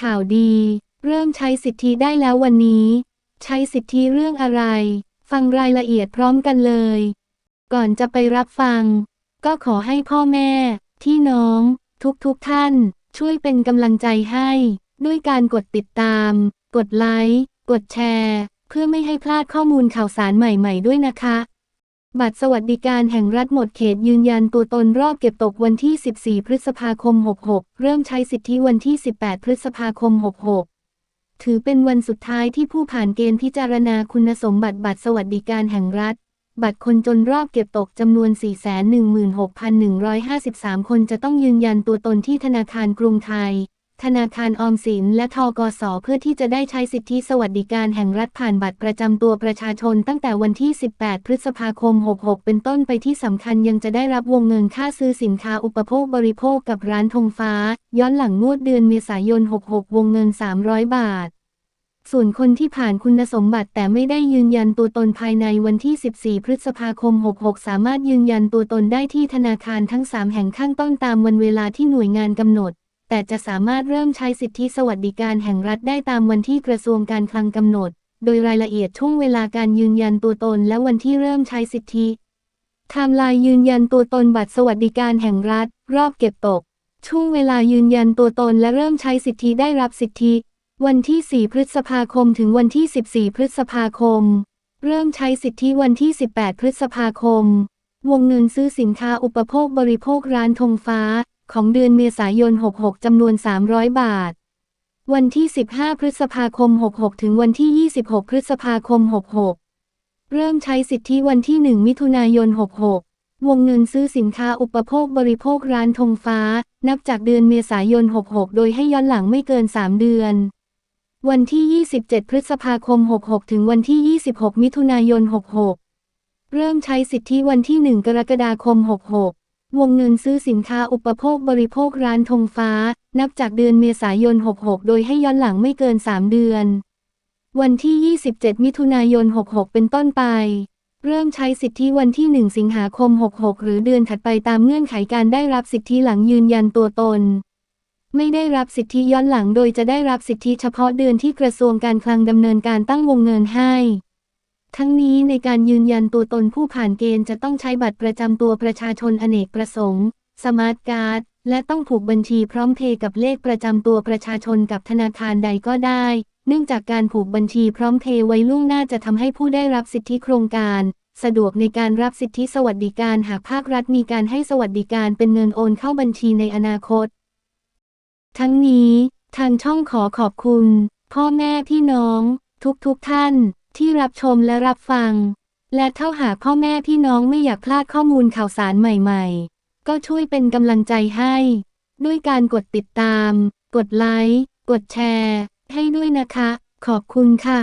ข่าวดี เริ่มใช้สิทธิได้แล้ววันนี้ ใช้สิทธิเรื่องอะไร ฟังรายละเอียดพร้อมกันเลย ก่อนจะไปรับฟัง ก็ขอให้พ่อแม่ ที่น้อง ทุกๆทท่าน ช่วยเป็นกำลังใจให้ ด้วยการกดติดตาม กดไลค์ กดแชร์ เพื่อไม่ให้พลาดข้อมูลข่าวสารใหม่ ๆ ด้วยนะคะ บัตรสวัสดิการแห่งรัฐหมดเขตยืนยันตัวตนรอบเก็บตกวันที่ 14 พฤษภาคม 66 เริ่มใช้สิทธิวันที่ 18 พฤษภาคม 66 ถือเป็นวันสุดท้ายที่ผู้ผ่านเกณฑ์พิจารณาคุณสมบัติบัตรสวัสดิการแห่งรัฐ บัตรคนจนรอบเก็บตกจำนวน 416,153 คนจะต้องยืนยันตัวตนที่ธนาคารกรุงไทย ธนาคารออมสินและทกสเพื่อที่จะได้ใช้สิทธิสวัสดิการแห่งรัฐผ่านบัตรประจำตัวประชาชนตั้งแต่วันที่ 18 พฤษภาคม 66 เป็นต้นไปที่สำคัญยังจะได้รับวงเงินค่าซื้อสินค้าอุปโภคบริโภคกับร้านธงฟ้า ย้อนหลังงวดเดือนเมษายน 66 วงเงิน 300 บาทส่วนคนที่ผ่านคุณสมบัติแต่ไม่ได้ยืนยันตัวตนภายในวันที่ 14 พฤษภาคม 66 สามารถยืนยันตัวตนได้ที่ธนาคารทั้ง 3 แห่งข้างต้นตามวันเวลาที่หน่วยงานกำหนด แต่จะสามารถเริ่มใช้สิทธิสวัสดิการแห่งรัฐได้ตามวันที่กระทรวงการคลังกำหนด โดยรายละเอียดช่วงเวลาการยืนยันตัวตนและวันที่เริ่มใช้สิทธิไทม์ไลน์ยืนยันตัวตนบัตรสวัสดิการแห่งรัฐ รอบเก็บตก ช่วงเวลายืนยันตัวตนและเริ่มใช้สิทธิได้รับสิทธิ วันที่ 4 พฤษภาคมถึงวันที่ 14 พฤษภาคม เริ่มใช้สิทธิวันที่ 18 พฤษภาคม วงเงินซื้อสินค้าอุปโภคบริโภคร้านธงฟ้า ของเดือนเมษายน 66 จำนวน 300 บาท วันที่ 15 พฤษภาคม 66 ถึงวันที่ 26 พฤษภาคม 66 เริ่มใช้สิทธิวันที่ 1 มิถุนายน 66 วงเงินซื้อสินค้าอุปโภคบริโภคร้านธงฟ้า นับจากเดือนเมษายน 66 โดยให้ย้อนหลังไม่เกิน 3 เดือน วันที่ 27 พฤษภาคม 66 ถึงวันที่ 26 มิถุนายน 66 เริ่มใช้สิทธิวันที่ 1 กรกฎาคม 66 วงเงินซื้อสินค้าอุปโภคบริโภคร้านธงฟ้า นับจากเดือนเมษายน 66 โดยให้ย้อนหลังไม่เกิน 3 เดือน วันที่ 27 มิถุนายน 66 เป็นต้นไป เริ่มใช้สิทธิวันที่ 1 สิงหาคม 66 หรือเดือนถัดไปตามเงื่อนไขการได้รับสิทธิหลังยืนยันตัวตน ไม่ได้รับสิทธิย้อนหลังโดยจะได้รับสิทธิเฉพาะเดือนที่กระทรวงการคลังดำเนินการตั้งวงเงินให้ ทั้งนี้ในการยืนยันตัวตนผู้ผ่านเกณฑ์จะต้องใช้บัตรประจำตัวประชาชนอเนกประสงค์ สมาร์ทการ์ด และต้องผูกบัญชีพร้อมเพย์กับเลขประจำตัวประชาชนกับธนาคารใดก็ได้ เนื่องจากการผูกบัญชีพร้อมเพย์ไว้ล่วงหน้าจะทำให้ผู้ได้รับสิทธิโครงการ สะดวกในการรับสิทธิสวัสดิการหากภาครัฐมีการให้สวัสดิการเป็นเงินโอนเข้าบัญชีในอนาคต ทั้งนี้ ทางช่องขอขอบคุณ พ่อแม่พี่น้อง ทุกๆทท่าน ที่รับชมและรับฟัง และเท่าหาพ่อแม่พี่น้องไม่อยากพลาดข้อมูลข่าวสารใหม่ๆ ก็ช่วยเป็นกำลังใจให้ ด้วยการกดติดตาม กดไลค์ กดแชร์ ให้ด้วยนะคะ ขอบคุณค่ะ